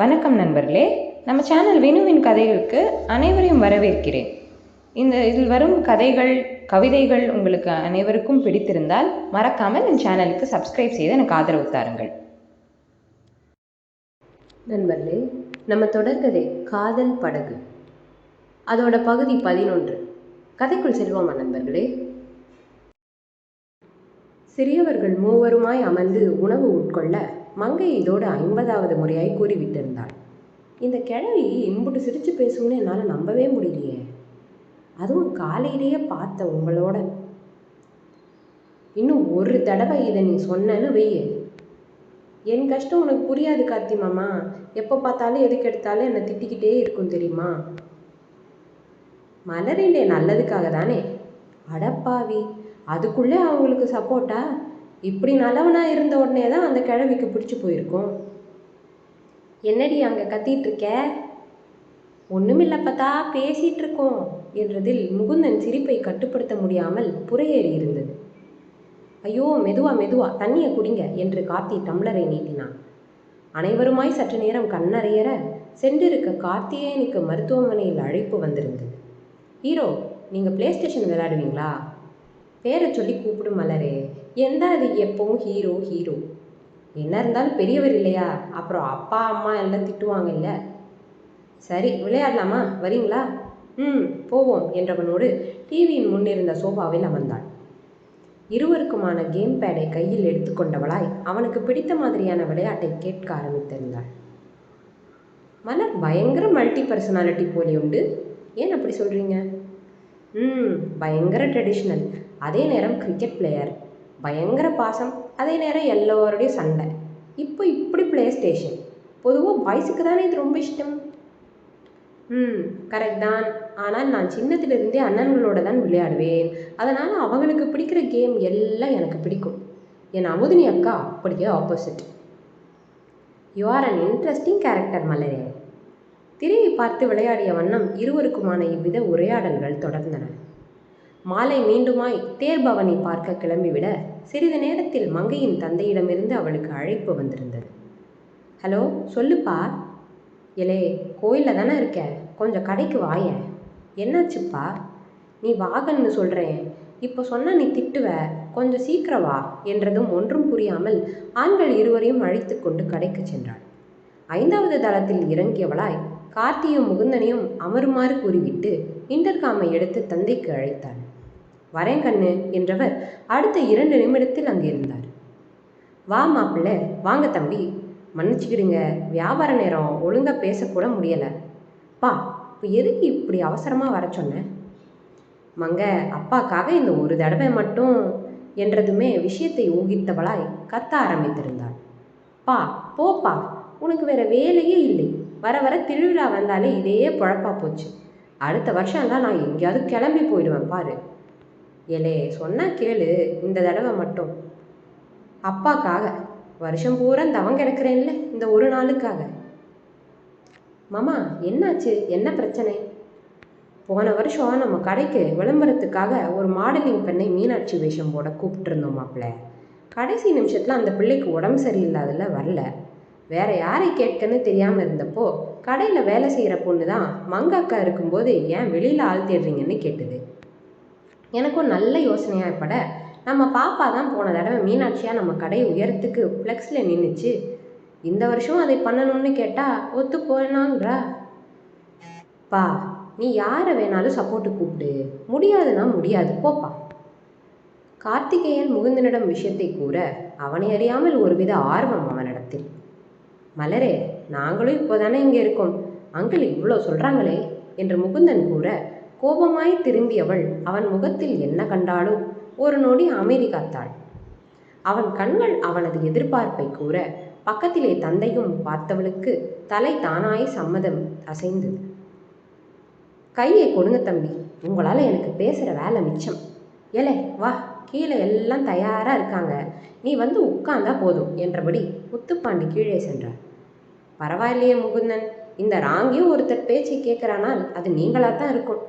வணக்கம் நண்பர்களே. நம்ம சேனல் வினுவின் கதைகளுக்கு அனைவரையும் வரவேற்கிறேன். இந்த இதில் வரும் கதைகள் கவிதைகள் உங்களுக்கு அனைவருக்கும் பிடித்திருந்தால் மறக்காமல் என் சேனலுக்கு சப்ஸ்கிரைப் செய்து எனக்கு ஆதரவு தாருங்கள். நண்பர்களே நம்ம தொடர்கதை காதல் படகு. அதோட பகுதி பதினொன்று. கதைக்குள் செல்வோமா நண்பர்களே? சிறியவர்கள் மூவருமாய் அமர்ந்து உணவு உட்கொள்ள மங்கை இதோடு ஐம்பதாவது முறையாய் கூறிவிட்டிருந்தாள். இந்த கிழவி இம்புட்டு சிரித்து பேசும்னு என்னால் நம்பவே முடியலையே. அதுவும் காலையிலேயே பார்த்த உங்களோட. இன்னும் ஒரு தடவை இதை நீ சொன்னேன்னு வெய்ய என் கஷ்டம் உனக்கு புரியாது கார்த்தி மாமா. எப்போ பார்த்தாலும் எதுக்கு எடுத்தாலும் என்னை திட்டிக்கிட்டே இருக்கும் தெரியுமா? மலரிலே நல்லதுக்காக தானே. அடப்பாவி. அதுக்குள்ளே அவங்களுக்கு சப்போர்ட்டா இப்படி நல்லவனாக இருந்த உடனே தான் அந்த கிழவிக்கு பிடிச்சி போயிருக்கும். என்னடி அங்கே கத்திட்டு இருக்க? ஒன்றுமில்லப்பத்தா பேசிகிட்டு இருக்கோம் என்றதில் முகுந்தன் சிரிப்பை கட்டுப்படுத்த முடியாமல் புறையேறி இருந்தது. ஐயோ மெதுவா மெதுவா தண்ணியை குடிங்க என்று கார்த்தி டம்ளரை நீட்டினான். அனைவருமாய் சற்று நேரம் கண்ணறையற சென்றிருக்க கார்த்தியேனுக்கு மருத்துவமனையில் அழைப்பு வந்திருந்தது. ஹீரோ நீங்கள் ப்ளே ஸ்டேஷன் விளையாடுவீங்களா? பேரை சொல்லி கூப்பிடும் மலரே. எந்த அது எப்பவும் ஹீரோ ஹீரோ என்ன இருந்தாலும் பெரியவர் இல்லையா? அப்புறம் அப்பா அம்மா எல்லாம் திட்டுவாங்க இல்லை? சரி விளையாடலாமா? வரீங்களா? ம் போவோம் என்றவனோடு டிவியின் முன்னிருந்த சோஃபாவில் அமர்ந்தாள். இருவருக்குமான கேம் பேடை கையில் எடுத்துக்கொண்டவளாய் அவனுக்கு பிடித்த மாதிரியான விளையாட்டை கேட்க ஆரம்பித்திருந்தாள். மலர் பயங்கர மல்டி பர்சனாலிட்டி போலி உண்டு. ஏன் அப்படி சொல்கிறீங்க ம் பயங்கர ட்ரெடிஷ்னல் அதே நேரம் கிரிக்கெட் பிளேயர் பயங்கர பாசம் அதே நேரம் எல்லோருடையும் சண்டை. இப்போ இப்படி ப்ளே ஸ்டேஷன் பொதுவாக பாய்ஸுக்கு தானே இது ரொம்ப இஷ்டம்? ம் கரெக்ட் தான். ஆனால் நான் சின்னத்திலிருந்தே அண்ணன்களோட தான் விளையாடுவேன். அதனால் அவங்களுக்கு பிடிக்கிற கேம் எல்லாம் எனக்கு பிடிக்கும். என் அமுதினி அக்கா அப்படியே opposite you are an interesting character மலரே. திரையை பார்த்து விளையாடிய வண்ணம் இருவருக்குமான இவ்வித உரையாடல்கள் தொடர்ந்தன. மாலை மீண்டுமாய் தேர்பவனை பார்க்க கிளம்பிவிட சிறிது நேரத்தில் மங்கையின் தந்தையிடமிருந்து அவளுக்கு அழைப்பு வந்திருந்தது. ஹலோ சொல்லுப்பா. எலே கோயிலில் தானே இருக்க? கொஞ்சம் கடைக்கு வாயேன். என்னாச்சுப்பா? நீ வாகன்னு சொல்கிறேன் இப்போ சொன்னால் நீ திட்டுவ. கொஞ்சம் சீக்கிரம் வா என்றதும் ஒன்றும் புரியாமல் ஆண்கள் இருவரையும் அழைத்து கொண்டு கடைக்கு சென்றாள். ஐந்தாவது தளத்தில் இறங்கியவளாய் கார்த்தியும் முகுந்தனையும் அமருமாறு கூறிவிட்டு இன்டர்காமை எடுத்து தந்தைக்கு அழைத்தாள் வரேன் கண்ணு என்றவர் அடுத்த இரண்டு நிமிடத்தில் அங்கே இருந்தார். வா மாப்பிள்ள வாங்க தம்பி. மன்னிச்சுக்கிடுங்க வியாபார நேரம் ஒழுங்காக பேசக்கூட முடியலை. பா இப்போ எதுக்கு இப்படி அவசரமாக வர சொன்னேன் மங்க அப்பாக்காக இந்த ஒரு தடவை மட்டும் என்றதுமே விஷயத்தை ஊகித்தவளாய் கத்த ஆரம்பித்திருந்தாள். பா போப்பா உனக்கு வேற வேலையே இல்லை. வர வர திருவிழா வந்தாலே இதையே பொழப்பா போச்சு. அடுத்த வருஷம்லாம் நான் எங்கேயாவது கிளம்பி போயிடுவேன் பாரு. ஏலே சொன்னா கேளு இந்த தடவை மட்டும். அப்பாக்காக வருஷம் பூரா தவம் கிடக்கிறேன்ல இந்த ஒரு நாளுக்காக. மாமா என்னாச்சு? என்ன பிரச்சனை? போன வருஷம் நம்ம கடைக்கு விளம்பரத்துக்காக ஒரு மாடலிங் பெண்ணை மீனாட்சி வேஷம் போட கூப்பிட்டுருந்தோம் மாப்பிள்ள கடைசி நிமிஷத்தில் அந்த பிள்ளைக்கு உடம்பு சரியில்லாதல வரல. வேற யாரை கேட்கன்னு தெரியாமல் இருந்தப்போ கடையில் வேலை செய்கிற பொண்ணு தான் மங்காக்கா இருக்கும்போது ஏன் வெளியில் ஆள் தேடுறீங்கன்னு கேட்டுது. எனக்கும் நல்ல யோசனையாக ஏற்பட நம்ம பாப்பா தான் போன தடவை மீனாட்சியாக நம்ம கடை உயரத்துக்கு ஃப்ளெக்ஸில் நின்றுச்சு இந்த வருஷம் அதை பண்ணணும்னு கேட்டால் ஒத்து போனாங்கிறா பா நீ யாரை வேணாலும் சப்போர்ட்டு கூப்பிடு. முடியாதுன்னா முடியாது. போப்பா. கார்த்திகேயன் முகுந்தனிடம் விஷயத்தை கூற அவனை அறியாமல் ஒருவித ஆர்வம் அவனிடத்தில். மலரே நாங்களும் இப்போதானே இங்கே இருக்கோம். அங்கிள் இவ்வளோ சொல்கிறாங்களே என்று முகுந்தன் கூற கோபமாய் திரும்பியவள் அவன் முகத்தில் என்ன கண்டாலும் ஒரு நொடி அமைதி காத்தாள். அவன் கண்கள் அவனது எதிர்பார்ப்பை கூற பக்கத்திலே தந்தையும் பார்த்தவளுக்கு தலை தானாய் சம்மதம் அசைந்தது. கையை கொடுங்க தம்பி உங்களால் எனக்கு பேசுகிற வேலை மிச்சம். ஏலே வா கீழே எல்லாம் தயாராக இருக்காங்க. நீ வந்து உட்கார்ந்தா போதும் என்றபடி முத்துப்பாண்டி கீழே சென்றார். பரவாயில்லையே முகுந்தன் இந்த ராங்கியும் ஒருத்தர் பேச்சை கேட்குறானால் அது நீங்களாக தான் இருக்கும்.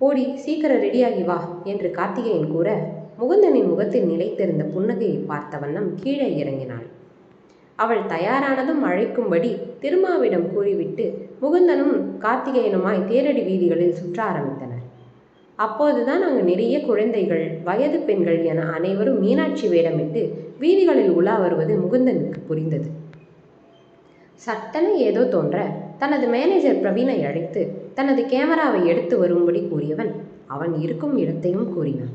போடி சீக்கிரம் ரெடியாகி வா என்று கார்த்திகேயன் கூற முகுந்தனின் முகத்தில் நிலைத்திருந்த புன்னகையை பார்த்த வண்ணம் கீழே இறங்கினாள். அவள் தயாரானதும் அழைக்கும்படி திருமாவிடம் கூறிவிட்டு முகுந்தனும் கார்த்திகேயனுமாய் தேரடி வீதிகளில் சுற்ற ஆரம்பித்தனர். அப்போதுதான் அங்கு நிறைய குழந்தைகள் வயது பெண்கள் என அனைவரும் மீனாட்சி வேடமிட்டு வீதிகளில் உலா வருவது முகுந்தனுக்கு புரிந்தது. சட்டென ஏதோ தோன்ற தனது மேனேஜர் பிரவீனை அழைத்து தனது கேமராவை எடுத்து வரும்படி கூறியவன் அவன் இருக்கும் இடத்தையும் கூறினான்.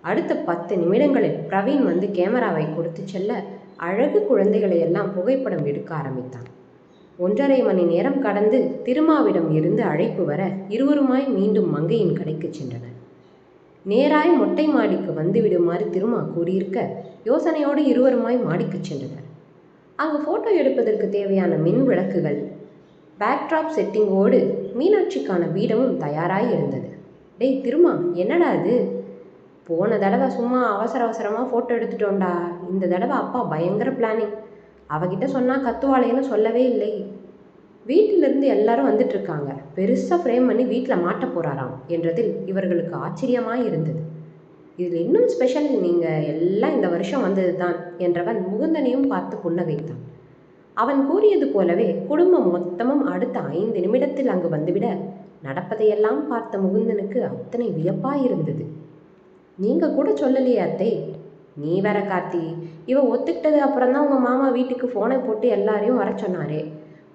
அடுத்த பத்து நிமிடங்களில் பிரவீன் வந்து கேமராவை கொடுத்து செல்ல அழகு குழந்தைகளை எல்லாம் புகைப்படம் எடுக்க ஆரம்பித்தான். ஒன்றரை மணி நேரம் கடந்து திருமாவிடம் இருந்து அழைப்பு வர இருவருமாய் மீண்டும் மங்கையின் கடைக்கு சென்றனர். நேராய் மொட்டை மாடிக்கு வந்துவிடுமாறு திருமா கூறியிருக்க யோசனையோடு இருவருமாய் மாடிக்கு சென்றனர். அங்கு போட்டோ எடுப்பதற்கு தேவையான மின் விளக்குகள் பேக்ட்ராப் செட்டிங்கோடு மீனாட்சிக்கான பீடமும் தயாராய் இருந்தது டேய் திருமா என்னடா இது? போன தடவை சும்மா அவசர அவசரமாக ஃபோட்டோ எடுத்துட்டோம்டா. இந்த தடவை அப்பா பயங்கர பிளானிங் அவகிட்ட சொன்னால் கத்துவாளேன்னு சொல்லவே இல்லை. வீட்டிலிருந்து எல்லாரும் வந்துட்டுருக்காங்க பெருசாக ஃப்ரேம் பண்ணி வீட்டில் மாட்ட போகிறாராம் என்றதில் இவர்களுக்கு ஆச்சரியமாக இருந்தது இதில் இன்னும் ஸ்பெஷல் நீங்கள் எல்லாம் இந்த வருஷம் வந்தது தான் என்றவன் முகுந்தனையும் பார்த்து புன்னகைத்தான். அவன் கூறியது போலவே குடும்பம் மொத்தமும் அடுத்த ஐந்து நிமிடத்தில் அங்கு வந்துவிட நடப்பதையெல்லாம் பார்த்த முகுந்தனுக்கு அத்தனை வியப்பாயிருந்தது. நீங்க கூட சொல்லலையே அத்தை. நீ வேற கார்த்தி. இவ ஒத்துக்கிட்டது அப்புறம் தான் உங்க மாமா வீட்டுக்கு ஃபோனை போட்டு எல்லாரையும் வர சொன்னாரே.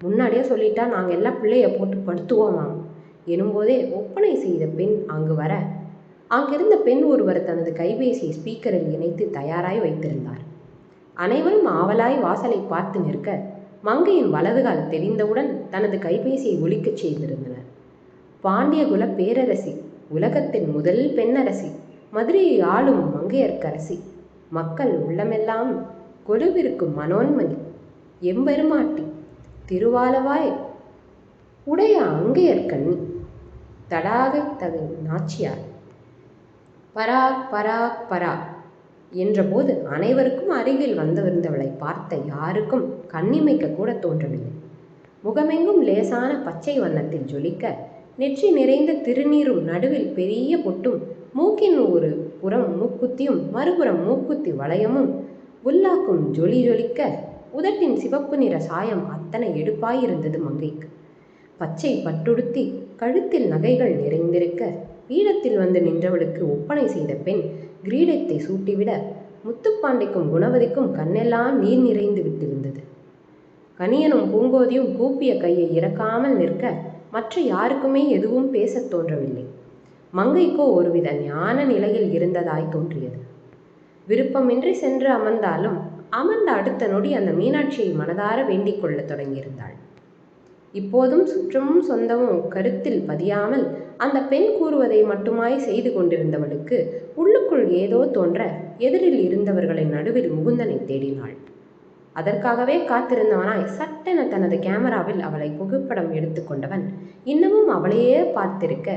முன்னாடியே சொல்லிட்டா நாங்கள் எல்லாம் பிள்ளைய போட்டு படுத்துவோமா எனும்போதே ஒப்பனை செய்த பெண் அங்கு வர அங்கிருந்த பெண் ஒருவர் தனது கைபேசியை ஸ்பீக்கரில் இணைத்து தயாராய் வைத்திருந்தார். அனைவரும் ஆவலாய் வாசலை பார்த்து நிற்க மங்கையின் வலதுகால் தெரிந்தவுடன் தனது கைபேசியை ஒலிக்கச் செய்திருந்தனர். பாண்டியகுல பேரரசி உலகத்தின் முதல் பெண்ணரசி மதுரையை ஆளும் மங்கையர்க்கரசி மக்கள் உள்ளமெல்லாம் கொலுவிருக்கும் மனோன்மணி எம்பெருமாட்டி திருவாலவாய் உடைய அங்கையர்கண்ணி தடாகை தகு நாச்சியார். பராக் பராக் பராக் என்றபோது அனைவருக்கும் அருகில் வந்திருந்தவளை பார்த்த யாருக்கும் கண்ணிமைக்க கூட தோன்றவில்லை. முகமெங்கும் லேசான பச்சை வண்ணத்தில் ஜொலிக்க நெற்றி நிறைந்த திருநீரும் நடுவில் பெரிய பொட்டும் மூக்கின் ஒரு புறம் மூக்குத்தியும் மறுபுறம் மூக்குத்தி வளையமும் புல்லாக்கும் ஜொலி ஜொலிக்க உதட்டின் சிவப்பு நிற சாயம் அத்தனை எடுப்பாயிருந்தது மங்கைக்கு. பச்சை பட்டுடுத்தி கழுத்தில் நகைகள் நிறைந்திருக்க பீடத்தில் வந்து நின்றவளுக்கு ஒப்பனை செய்த பெண் கிரீடத்தை சூட்டிவிட முத்துப்பாண்டிக்கும் குணவதிக்கும் கண்ணெல்லாம் நீர் நிறைந்து விட்டிருந்தது. கனியனும் பூங்கோதியும் கூப்பிய கையை இறக்காமல் நிற்க மற்ற யாருக்குமே எதுவும் பேசத் தோன்றவில்லை. மங்கைக்கோ ஒருவித ஞான நிலையில் இருந்ததாய் தோன்றியது. விருப்பமின்றி சென்று அமர்ந்தாலும் அமர்ந்த அடுத்த நொடி அந்த மீனாட்சியை மனதார வேண்டிக் கொள்ளத் தொடங்கியிருந்தாள். இப்போதும் சுற்றமும் சொந்தமும் கருத்தில் பதியாமல் அந்த பெண் கூறுவதை மட்டுமாய் செய்து கொண்டிருந்தவளுக்கு உள்ளுக்குள் ஏதோ தோன்ற எதிரில் இருந்தவர்களின் நடுவில் முகுந்தனை தேடினாள். அதற்காகவே காத்திருந்தவனாய் சட்டென தனது கேமராவில் அவளை புகைப்படம் எடுத்துக்கொண்டவன் இன்னமும் அவளையே பார்த்திருக்க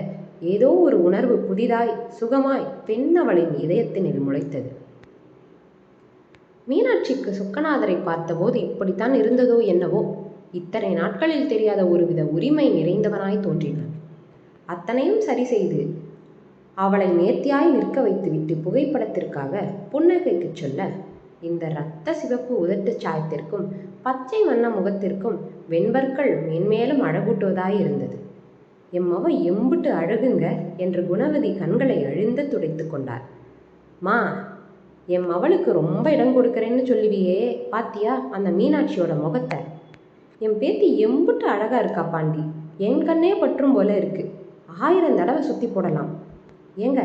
ஏதோ ஒரு உணர்வு புதிதாய் சுகமாய் பெண் அவளின் இதயத்தினில் முளைத்தது. மீனாட்சிக்கு சுக்கநாதரை பார்த்தபோது இப்படித்தான் இருந்ததோ என்னவோ இத்தனை நாட்களில் தெரியாத ஒருவித உரிமை நிறைந்தவனாய் தோன்றினான். அத்தனையும் சரி செய்து அவளை நேர்த்தியாய் நிற்க வைத்துவிட்டு புகைப்படத்திற்காக புன்னகைக்குச் சொல்ல இந்த இரத்த சிவப்பு உதட்டு சாயத்திற்கும் பச்சை வண்ண முகத்திற்கும் வெண்பற்கள் மேன்மேலும் அழகூட்டுவதாய் இருந்தது. எம்மவ எம்புட்டு அழகுங்க என்று குணவதி கண்களை அழிந்து துடைத்து கொண்டார் மா என் மவளுக்கு ரொம்ப இடம் கொடுக்குறேன்னு சொல்லுவியே பாத்தியா அந்த மீனாட்சியோட முகத்தை? என் பேத்தி எம்புட்டு அழகா இருக்கா பாண்டி என் கண்ணே பற்றும் போல இருக்கு. ஆயிரம் தடவை சுத்தி போடலாம். ஏங்க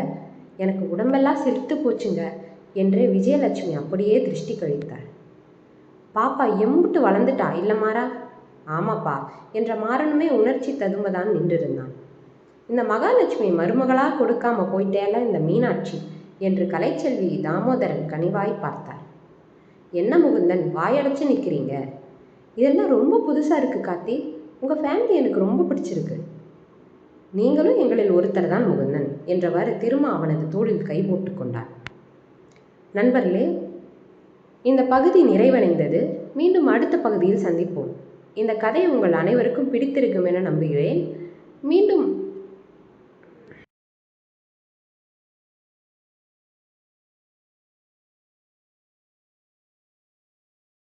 எனக்கு உடம்பெல்லாம் செலுத்து போச்சுங்க என்று விஜயலட்சுமி அப்படியே திருஷ்டி கழித்தார் பாப்பா எம்புட்டு வளர்ந்துட்டா இல்லை மாறா? ஆமாப்பா என்ற மாறனுமே உணர்ச்சி ததும்பதான் நின்றிருந்தான். இந்த மகாலட்சுமி மருமகளாக கொடுக்காம போயிட்டேல இந்த மீனாட்சி என்று கலைச்செல்வி தாமோதரன் கனிவாய் பார்த்தார் என்ன முகுந்தன் வாயடைச்சு நிற்கிறீங்க இதெல்லாம் ரொம்ப புதுசாக இருக்குது காத்தி உங்கள் ஃபேமிலி எனக்கு ரொம்ப பிடிச்சிருக்கு. நீங்களும் எங்களில் ஒருத்தர் தான் முகுந்தன் என்றவாறு திருமா அவனது தோளில் கை போட்டு கொண்டார் நண்பர்களே இந்த பகுதி நிறைவடைந்தது. மீண்டும் அடுத்த பகுதியில் சந்திப்போம். இந்த கதை உங்கள் அனைவருக்கும் பிடித்திருக்கும் என நம்புகிறேன். மீண்டும்